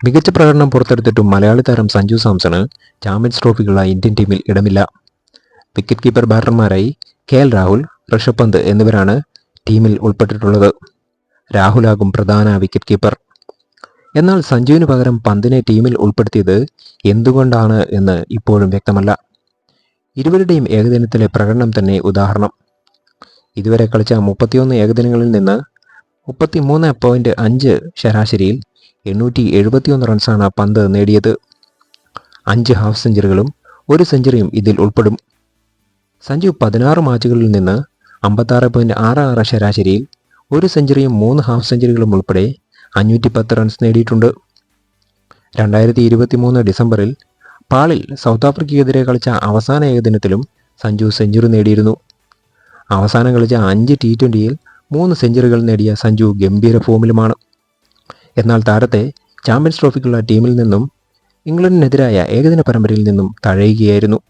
മികച്ച പ്രകടനം പുറത്തെടുത്തിട്ടും മലയാളി താരം സഞ്ജു സാംസണ് ചാമ്പ്യൻസ് ട്രോഫിക്കുള്ള ഇന്ത്യൻ ടീമിൽ ഇടമില്ല. വിക്കറ്റ് കീപ്പർ ബാറ്റർമാരായി കെ എൽ രാഹുൽ ഋഷഭ് പന്ത് എന്നിവരാണ് ടീമിൽ ഉൾപ്പെട്ടിട്ടുള്ളത്. രാഹുലാകും പ്രധാന വിക്കറ്റ് കീപ്പർ. എന്നാൽ സഞ്ജുവിന് പകരം പന്തിനെ ടീമിൽ ഉൾപ്പെടുത്തിയത് എന്തുകൊണ്ടാണ് എന്ന് ഇപ്പോഴും വ്യക്തമല്ല. ഇരുവരുടെയും ഏകദിനത്തിലെ പ്രകടനം തന്നെ ഉദാഹരണം. ഇതുവരെ കളിച്ച മുപ്പത്തിയൊന്ന് ഏകദിനങ്ങളിൽ നിന്ന് മുപ്പത്തിമൂന്ന് പോയിന്റ് അഞ്ച് ശരാശരിയിൽ എണ്ണൂറ്റി എഴുപത്തിയൊന്ന് റൺസാണ് പന്ത് നേടിയത്. അഞ്ച് ഹാഫ് സെഞ്ചുറികളും ഒരു സെഞ്ചുറിയും ഇതിൽ ഉൾപ്പെടും. സഞ്ജു പതിനാറ് മാച്ചുകളിൽ നിന്ന് അമ്പത്താറ് പോയിന്റ് ആറ് ആറ് ശരാശരിയിൽ ഒരു സെഞ്ചുറിയും മൂന്ന് ഹാഫ് സെഞ്ചുറികളും ഉൾപ്പെടെ അഞ്ഞൂറ്റി പത്ത് റൺസ് നേടിയിട്ടുണ്ട്. രണ്ടായിരത്തി ഇരുപത്തി മൂന്ന് ഡിസംബറിൽ പാളിൽ സൗത്ത് ആഫ്രിക്കയ്ക്കെതിരെ കളിച്ച അവസാന ഏകദിനത്തിലും സഞ്ജു സെഞ്ചുറി നേടിയിരുന്നു. അവസാനം കളിച്ച അഞ്ച് ടി ട്വന്റിയിൽ മൂന്ന് സെഞ്ചുറികൾ നേടിയ സഞ്ജു ഗംഭീര ഫോമിലുമാണ് എന്നാൽ താരത്തെ ചാമ്പ്യൻസ് ട്രോഫിക്കുള്ള ടീമിൽ നിന്നും ഇംഗ്ലണ്ടിനെതിരായ ഏകദിന പരമ്പരയിൽ നിന്നും തഴയുകയായിരുന്നു.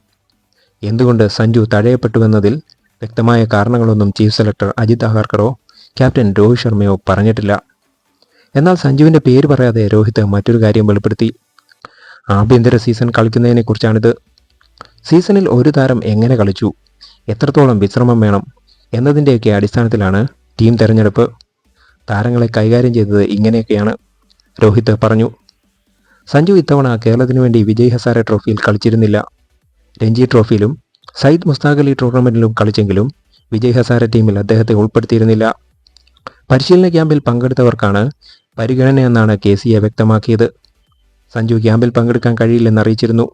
എന്തുകൊണ്ട് സഞ്ജു തഴയപ്പെട്ടുവെന്നതിൽ വ്യക്തമായ കാരണങ്ങളൊന്നും ചീഫ് സെലക്ടർ അജിത് അഗാർക്കറോ ക്യാപ്റ്റൻ രോഹിത് ശർമ്മയോ പറഞ്ഞിട്ടില്ല. എന്നാൽ സഞ്ജുവിന്റെ പേര് പറയാതെ രോഹിത് മറ്റൊരു കാര്യം വെളിപ്പെടുത്തി. ആഭ്യന്തര സീസൺ കളിക്കുന്നതിനെക്കുറിച്ചാണിത്. സീസണിൽ ഒരു താരം എങ്ങനെ കളിച്ചു? എത്രത്തോളം വിശ്രമം വേണം? എന്നതിന്റെയൊക്കെ അടിസ്ഥാനത്തിലാണ് ടീം തെരഞ്ഞെടുപ്പ്. താരങ്ങളെ കൈകാര്യം ചെയ്തത് ഇങ്ങനെയൊക്കെയാണ് രോഹിത് പറഞ്ഞു. സഞ്ജു ഇത്തവണ കേരളത്തിന് വേണ്ടി വിജയ് ഹസാരെ ട്രോഫിയിൽ കളിച്ചിരുന്നില്ല. രഞ്ജി ട്രോഫിയിലും സയ്യിദ് മുസ്താഖ് അലി ടൂർണമെന്റിലും കളിച്ചെങ്കിലും വിജയ് ഹസാരെ ടീമിൽ അദ്ദേഹത്തെ ഉൾപ്പെടുത്തിയിരുന്നില്ല. പരിശീലന ക്യാമ്പിൽ പങ്കെടുത്തവർക്കാണ് പരിഗണനയെന്നാണ് കെ സി എ വ്യക്തമാക്കിയത്. സഞ്ജു ക്യാമ്പിൽ പങ്കെടുക്കാൻ കഴിയില്ലെന്ന് അറിയിച്ചിരുന്നു.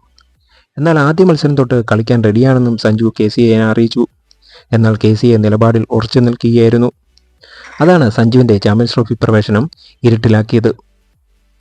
എന്നാൽ ആദ്യ മത്സരം തൊട്ട് കളിക്കാൻ റെഡിയാണെന്നും സഞ്ജു കെ സി എ അറിയിച്ചു. എന്നാൽ കെ സി എ നിലപാടിൽ ഉറച്ചു നിൽക്കുകയായിരുന്നു. അതാണ് സഞ്ജുവിന്റെ ചാമ്പ്യൻസ് ട്രോഫി പ്രവേശനം. ഇരുട്ടിലാക്കിയത്